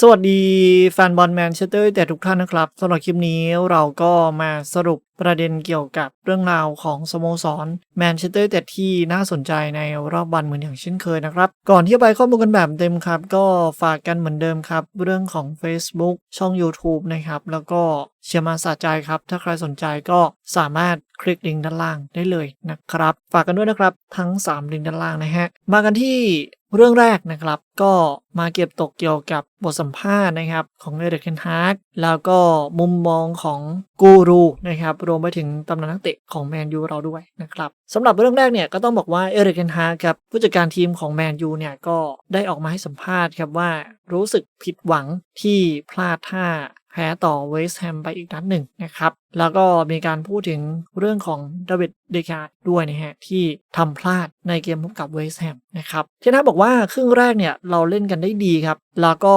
สวัสดีแฟนบอลแมนเชสเตอร์แต่ทุกท่านนะครับสำหรับคลิปนี้เราก็มาสรุปประเด็นเกี่ยวกับเรื่องราวของสโมสรแมนเชสเตอร์แต่ที่น่าสนใจในรอบวันเหมือนอย่างเช่นเคยนะครับ ก่อนที่จะไปข้อมูลกันแบบเต็มครับ ก็ฝากกันเหมือนเดิมครับ เรื่องของ Facebook ช่อง YouTube นะครับ แล้วก็เชียร์มาสะใจครับ ถ้าใครสนใจก็สามารถ คลิกลิงก์ด้านล่างได้เลยนะครับ ฝากกันด้วยนะครับทั้ง 3 ลิงก์ด้านล่างนะฮะ มากันที่เรื่องแรกนะครับ ก็มาเก็บตกเกี่ยวกับบทสัมภาษณ์นะครับ ของเอเดกเคนฮาร์กแล้วก็มุมมองของกูรูนะครับ รวมไปถึงตำนานนักเตะของแมนยูเราด้วยนะครับสำหรับเรื่องแรกเนี่ยก็ต้องบอกว่าเอเดกเคนฮาร์กครับผู้จัดการทีมของแมนยูเนี่ยก็ได้ออกมาให้สัมภาษณ์ครับว่ารู้สึกผิดหวังที่พลาดท่า แพ้ต่อเวสต์แฮมไปอีกนัดหนึ่งนะครับ แล้วก็มีการพูดถึงเรื่องของดาวิดเดคาร์ด้วยนะฮะ ที่ทำพลาดในเกมพบกับเวสต์แฮมนะครับเทนฮาบอกว่าครึ่งแรกเนี่ย เราเล่นกันได้ดีครับ แล้วก็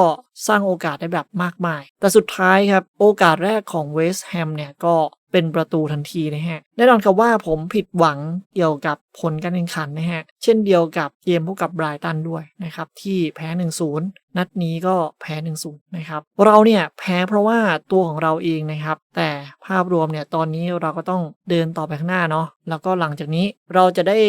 สร้างโอกาสได้แบบมากมาย แต่สุดท้ายครับ โอกาสแรกของเวสต์แฮมเนี่ยก็ เป็นประตูทันทีนะฮะ แน่นอนครับว่าผมผิดหวังเกี่ยวกับผลการแข่งขันนะฮะ เช่นเดียวกับเกมพบกับไบรตันด้วยนะครับ ที่แพ้ 1-0 นัดนี้ก็แพ้ 1-0 นะครับ เราเนี่ยแพ้เพราะว่าตัวของเราเองนะครับ แต่ภาพรวมเนี่ยตอนนี้เราก็ต้องเดินต่อไปข้างหน้าเนาะแล้วก็หลังจากนี้เราจะได้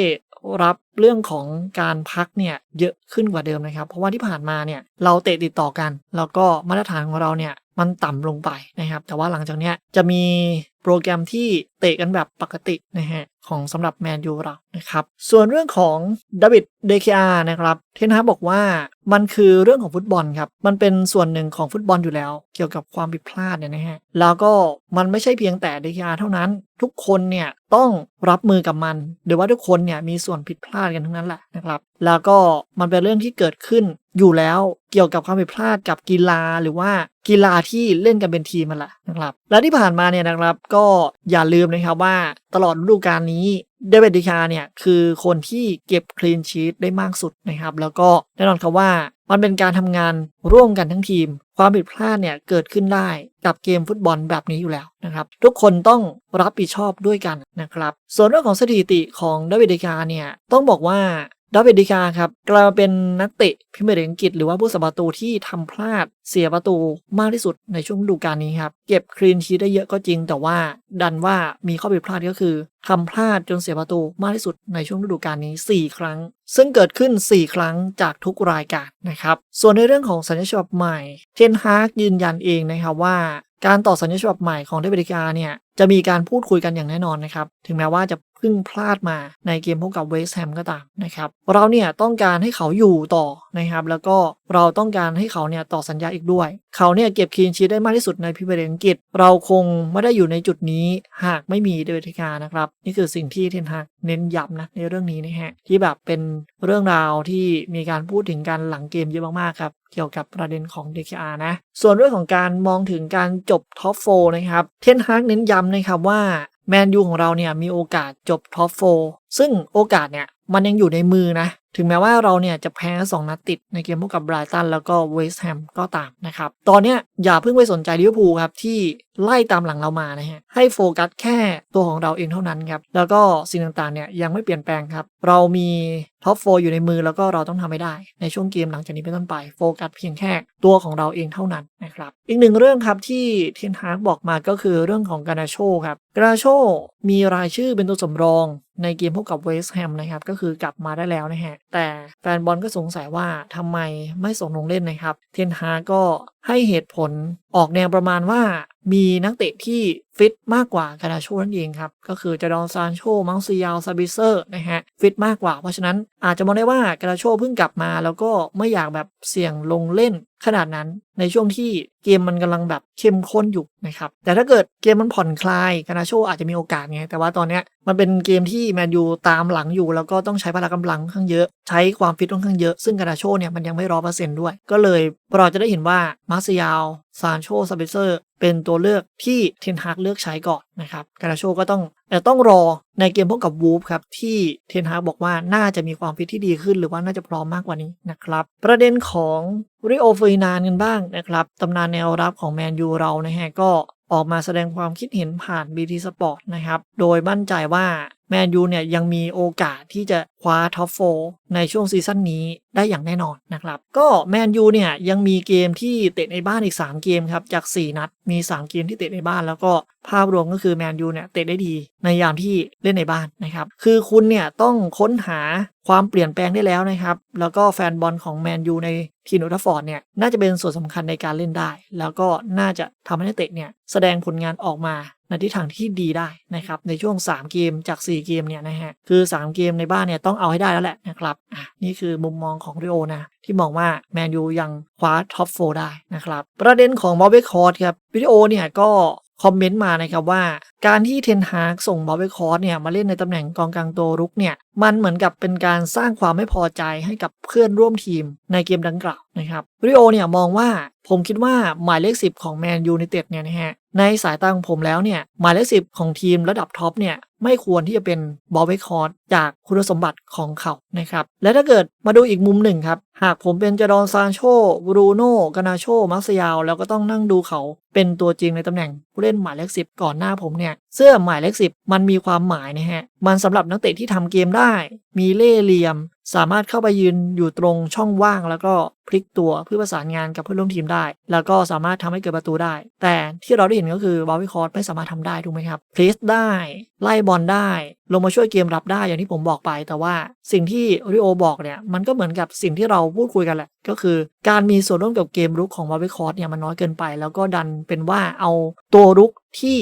รับเรื่องของการพักเนี่ยเยอะขึ้นกว่าเดิมนะครับ เพราะว่าที่ผ่านมาเนี่ยเราเตะติดต่อกัน แล้วก็มาตรฐานของเราเนี่ยมันต่ำลงไปนะครับ แต่ว่าหลังจากเนี้ยจะมี รแกรมที่เตะกันแบบปกตินะฮะของสำหรับแมนยูเรานะครับ ส่วนเรื่องของดาวิดเดคอานะครับ เทนฮาบอกว่ามันคือเรื่องของฟุตบอลครับ มันเป็นส่วนหนึ่งของฟุตบอลอยู่แล้ว เกี่ยวกับความผิดพลาดเนี่ยนะฮะ แล้วก็มันไม่ใช่เพียงแต่เดคอาเท่านั้น ทุกคนเนี่ยต้องรับมือกับมันหรือว่าทุกคนเนี่ยมีส่วนผิดพลาดกันทั้งนั้นแหละนะครับ แล้วก็มันเป็นเรื่องที่เกิดขึ้นอยู่แล้วเกี่ยวกับความผิดพลาดกับกีฬาหรือว่ากีฬาที่เล่นกันเป็นทีมมันแหละนะครับ และที่ผ่านมาเนี่ยนะครับก็อย่าลืมนะครับว่าตลอดฤดูกาลนี้เดวิดดิคาเนี่ยคือคนที่เก็บคลีนชีตได้มากสุดนะครับ แล้วก็แน่นอนครับว่ามันเป็นการทำงานร่วมกันทั้งทีม ความผิดพลาดเนี่ยเกิดขึ้นได้กับเกมฟุตบอลแบบนี้อยู่แล้วนะครับ ทุกคนต้องรับผิดชอบด้วยกันนะครับ ส่วนเรื่องของสถิติของเดวิดดิคาเนี่ยต้องบอกว่า ดาวิดดิคาครับกลายมาเป็นนักเตะพรีเมียร์ลีกอังกฤษหรือว่าผู้สัประตูที่ทำพลาดเสียประตูมากที่สุดในช่วงฤดูกาลนี้ครับ เก็บคลีนชีตได้เยอะก็จริง แต่ว่าดันว่ามีข้อผิดพลาดก็คือทำพลาดจนเสียประตูมากที่สุดในช่วงฤดูกาลนี้ 4 ครั้ง ซึ่งเกิดขึ้น 4 ครั้งจากทุกรายการนะครับ ส่วนในเรื่องของสัญญาฉบับใหม่เทนฮากยืนยันเองนะครับว่าการต่อสัญญาฉบับใหม่ของเดวิดดิกาเนี่ยจะมีการพูดคุยกันอย่างแน่นอนนะครับ ถึงแม้ว่าจะ เพิ่งพลาดมาในเกมพบกับเวสแฮมก็ตามนะครับเราเนี่ยต้องการให้เขาอยู่ต่อนะครับแล้วก็เราต้องการให้เขาเนี่ยต่อสัญญาอีกด้วย เขาเนี่ยเก็บคีนชีตได้มากที่สุดในพรีเมียร์ลีกอังกฤษ เราคงไม่ได้อยู่ในจุดนี้หากไม่มีเดวิดทิกานะครับ นี่คือสิ่งที่เทนฮากเน้นย้ำนะในเรื่องนี้นะฮะที่แบบเป็นเรื่องราวที่มีการพูดถึงกันหลังเกมเยอะมากๆครับเกี่ยวกับประเด็นของ DKR นะ ส่วนเรื่องของการมองถึงการจบท็อปโฟนะครับ เทนฮากเน้นย้ำนะครับว่า แมนยูของเราเนี่ยมีโอกาสจบท็อปโฟซึ่งโอกาสเนี่ยมันยังอยู่ในมือนะถึงแม้ว่าเราเนี่ยจะแพ้ 2 นัดติดในเกมพบกับไบรตันแล้วก็เวสต์แฮมก็ตามนะครับ ตอนเนี้ยอย่าเพิ่งไปสนใจลิเวอร์พูลครับ ที่ไล่ตามหลังเรามานะฮะ ให้โฟกัสแค่ตัวของเราเองเท่านั้นครับ แล้วก็สิ่งต่างๆเนี่ยยังไม่เปลี่ยนแปลงครับ เรามีท็อปโฟอยู่ในมือแล้วก็เราต้องทำให้ได้ ในช่วงเกมหลังจากนี้เป็นต้นไปโฟกัสเพียงแค่ตัวของเราเองเท่านั้นนะครับ อีกหนึ่งเรื่องครับที่เทนฮากบอกมาก็คือเรื่องของการาโชครับการาโชมีรายชื่อเป็นตัวสำรองในเกมพบกับเวสต์แฮมนะครับก็คือกลับมาได้แล้วนะฮะแต่แฟนบอลก็สงสัยว่าทำไมไม่ส่งลงเล่นนะครับ เทนฮาก็ให้เหตุผลออกแนวประมาณว่ามีนักเตะที่ ฟิตมากกว่าการาโชนั่นเองครับ ก็คือจาดอนซานโชมังซียาซาบิเซอร์นะฮะฟิตมากกว่า เพราะฉะนั้นอาจจะมองได้ว่าการาโชเพิ่งกลับมา แล้วก็ไม่อยากแบบเสี่ยงลงเล่นขนาดนั้นในช่วงที่เกมมันกำลังแบบเข้มข้นอยู่นะครับแต่ถ้าเกิดเกมมันผ่อนคลายกานาโชอาจจะมีโอกาสไงแต่ว่าตอนเนี้ยมันเป็นเกมที่แมนยูตามหลังอยู่ แล้วก็ต้องใช้พละกำลังข้างเยอะ ใช้ความฟิตค่อนข้างเยอะ ซึ่งกานาโชเนี่ยมันยังไม่ร้อเปอร์เซ็นต์ด้วย ก็เลยเราจะได้เห็นว่ามาร์ซิยาลซานโชซาเบเซอร์เป็นตัวเลือกที่เทนฮากเลือกือกใช้ก่อนนะครับการาโชก็ต้องแต่ต้องรอในเกมพบกับวูฟครับ ที่เทนฮาบอกว่าน่าจะมีความฟิตที่ดีขึ้น หรือว่าน่าจะพร้อมมากกว่านี้นะครับ ประเด็นของริโอเฟยนานกันบ้างนะครับตำนานแนวรับของแมนยูเรานะฮะก็ออกมาแสดงความคิดเห็นผ่าน BT Sport นะครับ โดยมั่นใจว่า แมนยูเนี่ยยังมีโอกาสที่จะคว้าท็อปโฟในช่วงซีซั่นนี้ได้อย่างแน่นอนนะครับ ก็แมนยูเนี่ยยังมีเกมที่เตะในบ้านอีก 3 เกมครับ จาก 4 นัดมี 3 เกมที่เตะในบ้าน แล้วก็ภาพรวมก็คือแมนยูเนี่ยเตะได้ดีในยามที่เล่นในบ้านนะครับ คือคุณเนี่ยต้องค้นหาความเปลี่ยนแปลงได้แล้วนะครับ แล้วก็แฟนบอลของแมนยูในทีมอทัฟฟอร์ดเนี่ยน่าจะเป็นส่วนสำคัญในการเล่นได้ แล้วก็น่าจะทำให้นักเตะเนี่ยแสดงผลงานออกมา ในทิศทางที่ดีได้นะครับในช่วง 3 เกมจาก 4 เกมเนี่ยนะฮะคือ 3 เกมในบ้านเนี่ยต้องเอาให้ได้แล้วแหละนะครับอะนี่คือมุมมองของริโอนะที่มองว่าแมนยูยังคว้าท็อปโฟได้นะครับประเด็นของบอเบคอร์ดครับวิดีโอเนี่ยก็คอมเมนต์มานะครับว่าการที่เทนฮากส่งบอเบคอร์ดเนี่ยมาเล่นในตำแหน่งกองกลางตัวรุกเนี่ยมันเหมือนกับเป็นการสร้างความไม่พอใจให้กับเพื่อนร่วมทีมในเกมดังกล่าวนะครับวิโอเนี่ยมองว่าผมคิดว่าหมายเลข 10 ของแมนยูไนเต็ดเนี่ยนะฮะ ในสายตาของผมแล้วเนี่ยหมายเลข10ของทีมระดับท็อปเนี่ยไม่ควรที่จะเป็นบอลเบคอร์ดจากคุณสมบัติของเขานะครับ และถ้าเกิดมาดูอีกมุมหนึ่งครับ หากผมเป็นจารอนซานโชบรูโน่กานาโชมัสยาวแล้วก็ต้องนั่งดูเขาเป็นตัวจริงในตำแหน่งผู้เล่นหมายเลข10ก่อนหน้าผมเนี่ย เสื้อหมายเลข10มันมีความหมายนะฮะ มันสำหรับนักเตะที่ทำเกมได้ มีเล่เหลี่ยม สามารถเข้าไปยืนอยู่ตรงช่องว่าง แล้วก็พลิกตัวเพื่อประสานงานกับเพื่อนร่วมทีมได้ แล้วก็สามารถทำให้เกิดประตูได้ แต่ที่เราได้เห็นก็คือบาวิคอร์ดไม่สามารถทำได้ถูกไหมครับพลีสได้ ไล่บอลได้ ลงมาช่วยเกมรับได้อย่างที่ผมบอกไป แต่ว่าสิ่งที่ริโอบอกเนี่ยมันก็เหมือนกับสิ่งที่เราพูดคุยกันแหละก็คือ การมีส่วนร่วมกับเกมรุกของบาวิคอร์ดเนี่ยมันน้อยเกินไป แล้วก็ดันเป็นว่าเอาตัวรุกที่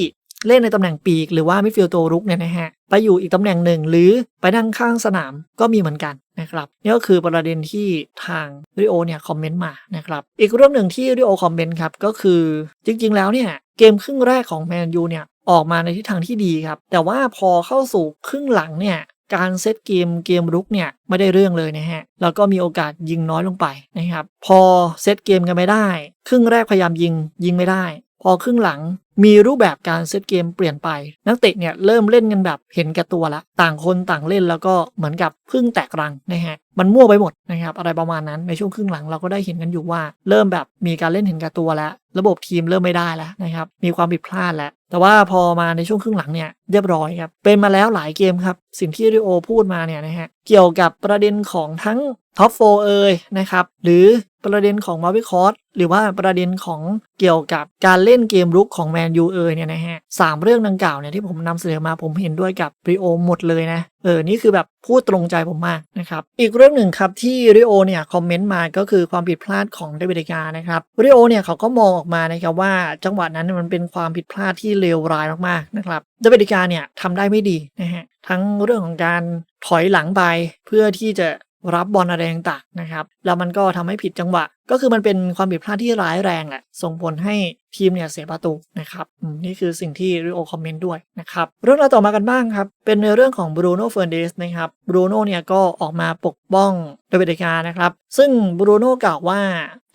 เล่นในตำแหน่งปีก หรือว่ามิดฟิลด์ตัวรุกเนี่ยนะฮะไปอยู่อีกตำแหน่งหนึ่งหรือไปนั่งข้างสนามก็มีเหมือนกันนะครับนี่ก็คือประเด็นที่ทางริโอเนี่ยคอมเมนต์มานะครับอีกเรื่องหนึ่งที่ริโอคอมเมนต์ครับก็คือจริง ๆ แล้วเนี่ยเกมครึ่งแรกของแมนยูเนี่ยออกมาในทิศทางที่ดีครับ แต่ว่าพอเข้าสู่ครึ่งหลังเนี่ยการเซตเกมเกมรุกเนี่ยไม่ได้เรื่องเลยนะฮะ แล้วก็มีโอกาสยิงน้อยลงไปนะครับ พอเซตเกมกันไม่ได้ ครึ่งแรกพยายามยิงยิงไม่ได้ อครึ่งหลัง มีรูปแบบการเซตเกมเปลี่ยนไป นักเตะเนี่ยเริ่มเล่นกันแบบเห็นแก่ตัวละ ต่างคนต่างเล่นแล้วก็เหมือนกับพึ่งแตกรังนะฮะมันมั่วไปหมดนะครับอะไรประมาณนั้นในช่วงครึ่งหลังเราก็ได้เห็นกันอยู่ว่า เริ่มแบบมีการเล่นเห็นแก่ตัวแล้ว ระบบทีมเริ่มไม่ได้แล้วนะครับมีความผิดพลาดแล้วแต่ว่าพอมาในช่วงครึ่งหลังเนี่ยเรียบร้อยครับเป็นมาแล้วหลายเกมครับสิ่งที่ริโอพูดมาเนี่ยนะฮะเกี่ยวกับประเด็นของทั้ง ท็อปโฟเอ่ยนะครับ หรือประเด็นของมาวิคอร์หรือว่าประเด็นของเกี่ยวกับการเล่นเกมรุกของแมนยูเอ่ยเนี่ยนะฮะสามเรื่องดังกล่าวเนี่ยที่ผมนำเสนอมาผมเห็นด้วยกับริโอหมดเลยนะเออนี่คือแบบพูดตรงใจผมมากนะครับ อีกเรื่องหนึ่งครับที่ริโอเนี่ยคอมเมนต์มาก็คือความผิดพลาดของเดวิดกานะครับริโอเนี่ยเขาก็มองออกมานะครับว่าจังหวะนั้นมันเป็นความผิดพลาดที่เลวร้ายมากๆนะครับเดวิดกาเนี่ยทำได้ไม่ดีนะฮะทั้งเรื่องของการถอยหลังไปเพื่อที่จะ รับบอลอะไรต่างๆนะครับ แล้วมันก็ทำให้ผิดจังหวะ ก็คือมันเป็นความผิดพลาดที่ร้ายแรงแหละส่งผลให้ทีมเนี่ยเสียประตูนะครับนี่คือสิ่งที่ริโอคอมเมนต์ด้วยนะครับ เรื่องราวต่อมากันบ้างครับ เป็นในเรื่องของบรูโน่เฟอร์เดสนะครับบรูโน่เนี่ยก็ออกมาปกป้องเดวิดกานะครับ ซึ่งบรูโน่กล่าวว่า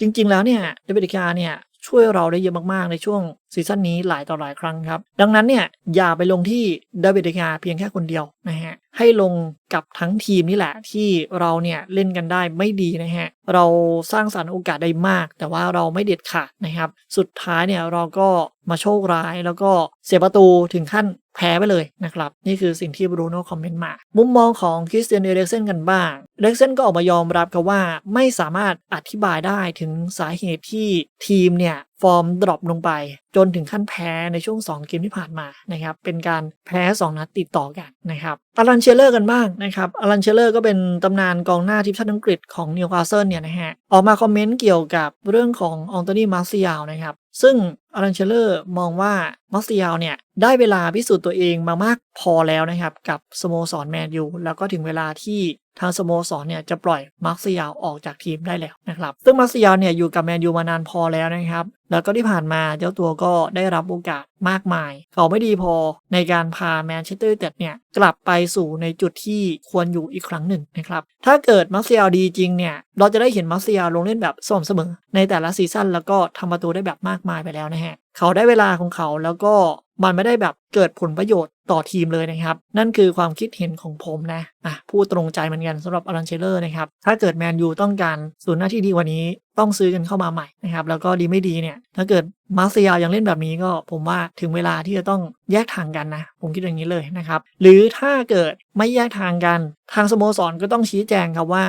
จริง ๆ แล้วเนี่ยเดวิดกาเนี่ยช่วยเราได้เยอะมากๆในช่วง ซีซั่นนี้หลายต่อหลายครั้งครับ ดังนั้นเนี่ยอย่าไปลงที่เดวิดกาเพียงแค่คนเดียวนะฮะให้ลงกับทั้งทีมนี่แหละที่เราเนี่ยเล่นกันได้ไม่ดีนะฮะเราสร้างสรรค์โอกาสได้มาก แต่ว่าเราไม่เด็ดขาดนะครับ สุดท้ายเนี่ยเราก็มาโชคร้ายแล้วก็เสียประตูถึงขั้นแพ้ไปเลยนะครับ นี่คือสิ่งที่บรูโน่คอมเมนต์มา มุมมองของคริสเตียนเอเล็กเซนกันบ้างเล็กเซนก็ออกมายอมรับครับว่าไม่สามารถอธิบายได้ถึงสาเหตุที่ทีมเนี่ย ฟอร์มดรอปลงไป จนถึงขั้นแพ้ในช่วง 2 เกมที่ผ่านมานะครับเป็นการแพ้ 2 นัดติดต่อกันนะครับอลันเชลเลอร์กันบ้างนะครับอลันเชลเลอร์ก็เป็นตำนานกองหน้าทีมชาติอังกฤษของนิวคาสเซิลเนี่ยนะฮะออกมาคอมเมนต์เกี่ยวกับเรื่องของอองโตนีมาร์ซิยลนะครับ ซึ่งอลันเชลเลอร์มองว่ามาร์ซิยาลเนี่ย ได้เวลาพิสูจน์ตัวเองมามากพอแล้วนะครับ กับสโมสรแมนยูแล้วก็ถึงเวลาที่ทางสโมสรเนี่ยจะปล่อยมาร์ซิยาลออกจากทีมได้แล้วนะครับ ซึ่งมาร์ซิยาลเนี่ยอยู่กับแมนยูมานานพอแล้วนะครับ แล้วก็ที่ผ่านมาเจ้าตัวก็ได้รับโอกาสมากมาย เขาไม่ดีพอในการพาแมนเชสเตอร์ยูไนเต็ดเนี่ยกลับไปสู่ในจุดที่ควรอยู่อีกครั้งหนึ่งนะครับ ถ้าเกิดมาร์ซิยาลดีจริงเนี่ยเราจะได้เห็นมาเซิยาลลงเล่นแบบสม่ำเสมอในแต่ละซีซั่นแล้วก็ทำประตูได้แบบมากมายไปแล้วนะฮะ เขาได้เวลาของเขาแล้วก็มันไม่ได้แบบเกิดผลประโยชน์ต่อทีมเลยนะครับ นั่นคือความคิดเห็นของผมนะอะพูดตรงใจเหมือนกันสำหรับอลันเชลเลอร์นะครับ ถ้าเกิดแมนยูต้องการศูนย์หน้าที่ดีกว่านี้ต้องซื้อกันเข้ามาใหม่นะครับ แล้วก็ดีไม่ดีเนี่ย ถ้าเกิดมาร์เซียยังเล่นแบบนี้ก็ผมว่าถึงเวลาที่จะต้องแยกทางกันนะ ผมคิดอย่างนี้เลยนะครับ หรือถ้าเกิดไม่แยกทางกัน ทางสโมสรก็ต้องชี้แจงครับว่า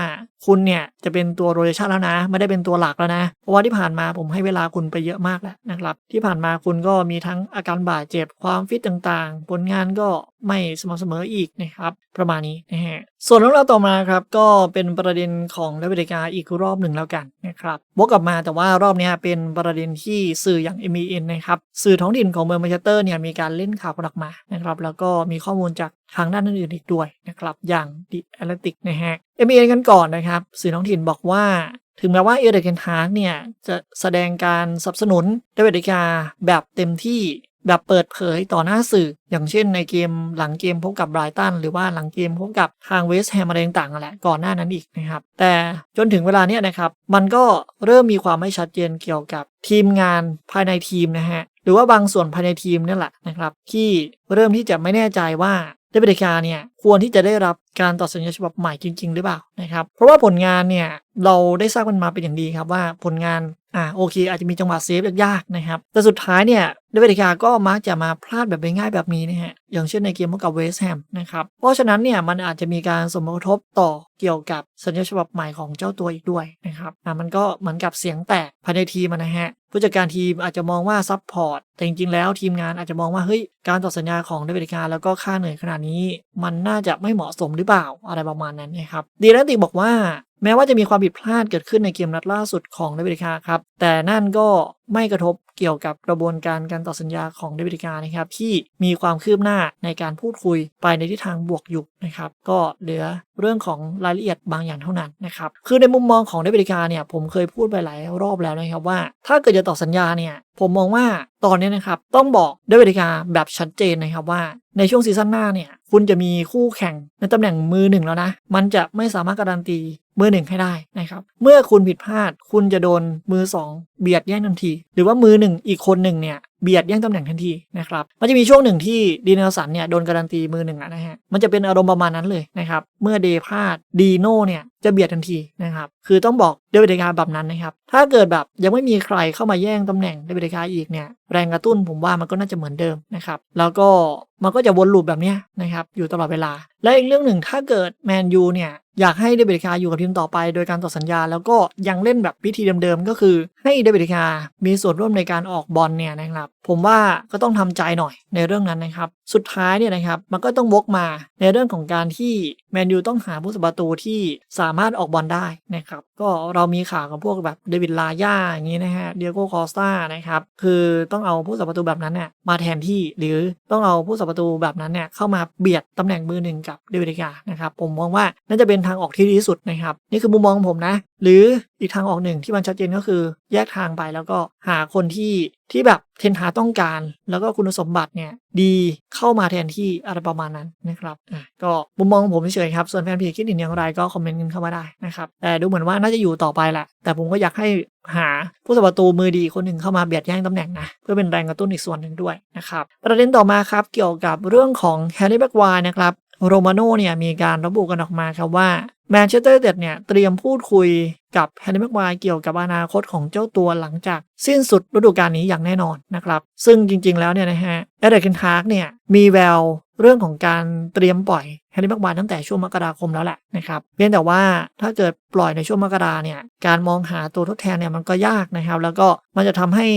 คุณเนี่ยจะเป็นตัวโรเ t ชันแล้วนะ ไม่ได้เป็นตัวหลักแล้วนะเพราะว่าที่ผ่านมาผมให้เวลาคุณไปเยอะมากแล้วนะครับที่ผ่านมาคุณก็มีทั้งอาการบาดเจ็บความฟิตต่างๆ ผลงานก็ไม่สม่ำเสมออีกนะครับประมาณนี้นะฮะส่วนเรื่องราวต่อมาครับก็เป็นประเด็นของเลเวเดกาอีกรอบหนึ่งแล้วกันนะครับวกกลับมาแต่ว่ารอบนี้เป็นประเด็นที่สื่ออย่าง m อ n นะครับสื่อท้องถิ่นของเมืองแมนเชสเตอร์เนี่ยมีการเล่นข่าวออกมานะครับแล้วก็มีข้อมูลจากทางด้านอื่นๆอีกด้วยนะครับอย่าง The Atlantic นะฮะ m อ n กันก่อนนะครับสื่อท้องถิ่นบอกว่า ถึงแม้ว่าเอเดเกนฮาร์กเนี่ยจะแสดงการสนับสนุนเดวิดกาแบบเต็มที่แบบเปิดเผยต่อหน้าสื่อ อย่างเช่นในเกมหลังเกมพบกับไบรตันหรือว่าหลังเกมพบกับทางเวสแฮมอะไรต่างๆนั่นแหละก่อนหน้านั้นอีกนะครับ แต่จนถึงเวลาเนี้ยนะครับ มันก็เริ่มมีความไม่ชัดเจนเกี่ยวกับทีมงานภายในทีมนะฮะหรือว่าบางส่วนภายในทีมนี่แหละนะครับ ที่เริ่มที่จะไม่แน่ใจว่าเดวิดกาเนี่ยควรที่จะได้รับการต่อสัญญาฉบับใหม่จริง ๆ หรือเปล่านะครับ เพราะว่าผลงานเนี่ยเราได้ทราบกันมาเป็นอย่างดีครับว่าผลงานอ่าโอเค อาจจะมีจังหวะเซฟยากๆนะครับ แต่สุดท้ายเนี่ยเดวิดกาก็มักจะมาพลาดแบบง่ายๆแบบนี้นะฮะอย่างเช่นในเกมพบกับเวสต์แฮมนะครับเพราะฉะนั้นเนี่ยมันอาจจะมีการสมกระทบต่อเกี่ยวกับสัญญาฉบับใหม่ของเจ้าตัวอีกด้วยนะครับอ่ามันก็เหมือนกับเสียงแตกภายในทีมนะฮะผู้จัดการทีมอาจจะมองว่าซับพอร์ตแต่จริงๆแล้วทีมงานอาจจะมองว่าเฮ้ยการต่อสัญญาของเดวิดกาแล้วก็ค่าเหนื่อยขนาดนี้ มันน่าจะไม่เหมาะสมหรือเปล่าอะไรประมาณนั้นนะครับดีแลนติบอกว่า แม้ว่าจะมีความผิดพลาดเกิดขึ้นในเกมนัดล่าสุดของเดวิดกาครับ แต่นั่นก็ไม่กระทบเกี่ยวกับกระบวนการการต่อสัญญาของเดวิดกานะครับ ที่มีความคืบหน้าในการพูดคุยไปในทิศทางบวกอยู่นะครับ ก็เหลือเรื่องของรายละเอียดบางอย่างเท่านั้นนะครับ คือในมุมมองของเดวิดกาเนี่ยผมเคยพูดไปหลายรอบแล้วนะครับว่า ถ้าเกิดจะต่อสัญญาเนี่ยผมมองว่าตอนนี้นะครับต้องบอกเดวิดกาแบบชัดเจนนะครับว่าในช่วงซีซั่นหน้าเนี่ยคุณจะมีคู่แข่งในตำแหน่งมือหนึ่งแล้วนะ มันจะไม่สามารถการันตี มือหนึ่งให้ได้นะครับ เมื่อคุณผิดพลาด คุณจะโดนมือ 2 เบียดแย่งทันที หรือว่ามือหนึ่งอีกคนหนึ่งเนี่ยเบียดแย่งตำแหน่งทันทีนะครับมันจะมีช่วงหนึ่งที่ดีเนลสันเนี่ยโดนการันตีมือหนึ่งนะฮะมันจะเป็นอารมณ์ประมาณนั้นเลยนะครับเมื่อเดย์พลาดดีโน่เนี่ยจะเบียดทันทีนะครับคือต้องบอกเดวิดกาแบบนั้นนะครับถ้าเกิดแบบยังไม่มีใครเข้ามาแย่งตำแหน่งเดวิดกาอีกเนี่ยแรงกระตุ้นผมว่ามันก็น่าจะเหมือนเดิมนะครับแล้วก็มันก็จะวนลูปแบบนี้นะครับอยู่ตลอดเวลา และอีกเรื่องหนึ่งถ้าเกิดแมนยูเนี่ย อยากให้เดวิดคาอยู่กับทีมต่อไปโดยการต่อสัญญา แล้วก็ยังเล่นแบบวิธีเดิมๆ ก็คือให้เดวิดคามีส่วนร่วมในการออกบอลเนี่ยนะครับ ผมว่าก็ต้องทำใจหน่อยในเรื่องนั้นนะครับ สุดท้ายเนี่ยนะครับมันก็ต้องวกมาในเรื่องของการที่แมนยูต้องหาผู้สประตูที่สามารถออกบอลได้นะครับก็เรามีข่าวกับพวกแบบเดวิดลาย่าอย่างนี้นะฮะเดียโก้คอสตานะครับ คือต้องเอาผู้สัประตูแบบนั้นเนี่ยมาแทนที่หรือต้องเอาผู้สัประตูแบบนั้นเนี่ยเข้ามาเบียดตำแหน่งมือหนึ่งกับเดวิดกานะครับ ผมมองว่าน่าจะเป็นทางออกที่ดีที่สุดนะครับ นี่คือมุมมองของผมนะ หรือ อีกทางออกหนึ่งที่มันชัดเจนก็คือ แยกทางไปแล้วก็หาคนที่ที่แบบเทนหาต้องการ แล้วก็คุณสมบัติเนี่ยดีเข้ามาแทนที่อะไรประมาณนั้นนะครับอะก็มุมมองของผมเฉยๆครับ ส่วนแฟนเพจคิดเห็นอย่างไรก็คอมเมนต์กันเข้ามาได้นะครับแต่ดูเหมือนว่าน่าจะอยู่ต่อไปแหละ แต่ผมก็อยากให้หาผู้สประตูมือดีคนหนึ่งเข้ามาเบียดแย่งตำแหน่งนะเพื่อเป็นแรงกระตุ้นอีกส่วนหนึ่งด้วยนะครับประเด็นต่อมาครับเกี่ยวกับเรื่องของแฮร์รี่แบ็กวายนะครับ โรมาโน่เนี่ยมีการระบุกันออกมาครับว่าแมนเชสเตอร์เด็ดเนี่ยเตรียมพูดคุยกับแฮร์รี่แม็กควายเกี่ยวกับอนาคตของเจ้าตัวหลังจาก สิ้นสุดฤดูกาลนี้อย่างแน่นอนนะครับ ซึ่งจริงๆแล้วเนี่ยนะฮะแอเดอร์เคนฮาร์กเนี่ยมีแววเรื่องของการเตรียมปล่อยแฮร์รี่แม็กควายตั้งแต่ช่วงมกราคมแล้วแหละนะครับเพียงแต่ว่าถ้าเกิดปล่อยในช่วงมกราเนี่ยการมองหาตัวทดแทนเนี่ยมันก็ยากนะครับ แล้วก็มันจะทำให้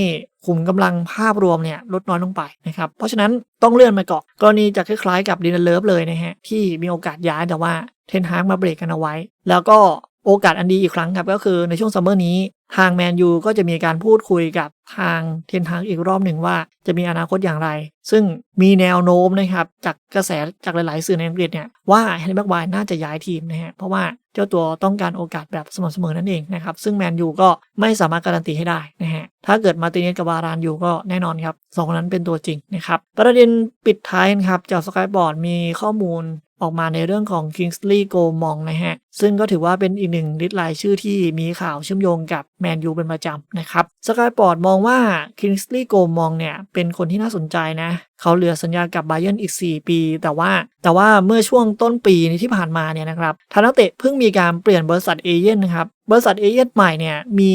ขุมกำลังภาพรวมเนี่ยลดน้อยลงไปนะครับ เพราะฉะนั้นต้องเลื่อนมาก่อนกรณีจะคล้ายๆกับดินเลิฟเลยนะฮะที่มีโอกาสย้ายแต่ว่าเทนฮากมาเบรกกันเอาไว้ แล้วก็โอกาสอันดีอีกครั้งครับก็คือในช่วงซัมเมอร์นี้ทางแมนยูก็จะมีการพูดคุยกับทางเทนฮากอีกรอบหนึ่งว่าจะมีอนาคตอย่างไร ซึ่งมีแนวโน้มนะครับจากกระแสจากหลาย ๆ สื่อในอังกฤษเนี่ยว่าแฮร์รี่แม็กไวน์น่าจะย้ายทีมนะฮะเพราะว่าเจ้าตัวต้องการโอกาสแบบสม่ำเสมอนั่นเองนะครับซึ่งแมนยูก็ไม่สามารถการันตีให้ได้นะฮะ ถ้าเกิดมาติเนสกับวารานอยู่ก็แน่นอนครับสองคนนั้นเป็นตัวจริงนะครับประเด็นปิดท้ายครับจากสกายบอร์ดมีข้อมูลออกมาในเรื่องของ Kingsley g o m o n g นะฮะ ซึ่งก็ถือว่าเป็นอีกหนึ่งลิสต์รายชื่อที่มีข่าวเชื่อมโยงกับแมนยูเป็นประจำนะครับสกายปอร์ดมองว่า Kingsley g o m o n g เนี่ย เป็นคนที่น่าสนใจนะ เขาเหลือสัญญากับไบเ e นอีก 4 ปี แต่ว่าแต่ว่าเมื่อช่วงต้นปีที่ผ่านมาเนี่ยนะครับทางนักเตะเพิ่งมีการเปลี่ยนบริษัทเอเย่นนะครับบริษัทเอเย่นใหม่เนี่ยมี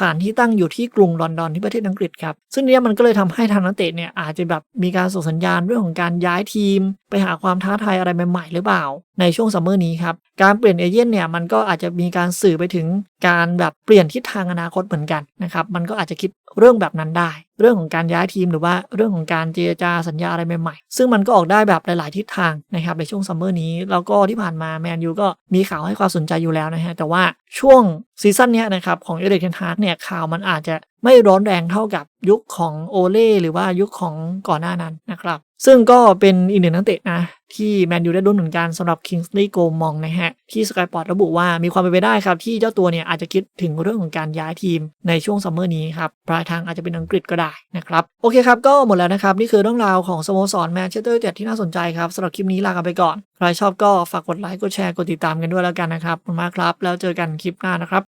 ฐานที่ตั้งอยู่ที่กรุงลอนดอนที่ประเทศอังกฤษครับ ซึ่งเนี้ยมันก็เลยทำให้ทางนักเตะเนี่ยอาจจะแบบมีการส่งสัญญาณเรื่องของการย้ายทีม ไปหาความท้าทายอะไรใหม่ๆหรือเปล่า ในช่วงซัมเมอร์นี้ครับ การเปลี่ยนเอเย่นเนี่ยมันก็อาจจะมีการสื่อไปถึงการแบบเปลี่ยนทิศทางอนาคตเหมือนกันนะครับ มันก็อาจจะคิดเรื่องแบบนั้นได้ เรื่องของการย้ายทีมหรือว่าเรื่องของการเจรจาสัญญาอะไรใหม่ๆ ซึ่งมันก็ออกได้แบบหลายๆทิศทางนะครับในช่วงซัมเมอร์นี้ แล้วก็ที่ผ่านมาแมนยูก็มีข่าวให้ความสนใจอยู่แล้วนะฮะ แต่ว่าช่วงซีซั่นนี้นะครับของเอเดกเทนฮาร์ดเนี่ยข่าวมันอาจจะไม่ร้อนแรงเท่ากับยุคของโอเล่หรือว่ายุคของก่อนหน้านั้นนะครับ ซึ่งก็เป็นอีกหนึ่งนักเตะนะ ที่แมนยูได้รุ่นเหมือนกันสำหรับคิงส์ลีย์โกมองนะฮะ ที่สกายปอร์ตระบุว่ามีความเป็นไปได้ครับ ที่เจ้าตัวเนี่ยอาจจะคิดถึงเรื่องของการย้ายทีมในช่วงซัมเมอร์นี้ครับ ปลายทางอาจจะเป็นอังกฤษก็ได้นะครับ โอเคครับ ก็หมดแล้วนะครับ นี่คือเรื่องราวของสโมสรแมนเชสเตอร์ยูไนเต็ดที่น่าสนใจครับสำหรับคลิปนี้ลากันไปก่อนใครชอบก็ฝากกดไลค์กดแชร์กดติดตามกันด้วยแล้วกันนะครับขอบคุณมากครับ แล้วเจอกันคลิปหน้านะครับ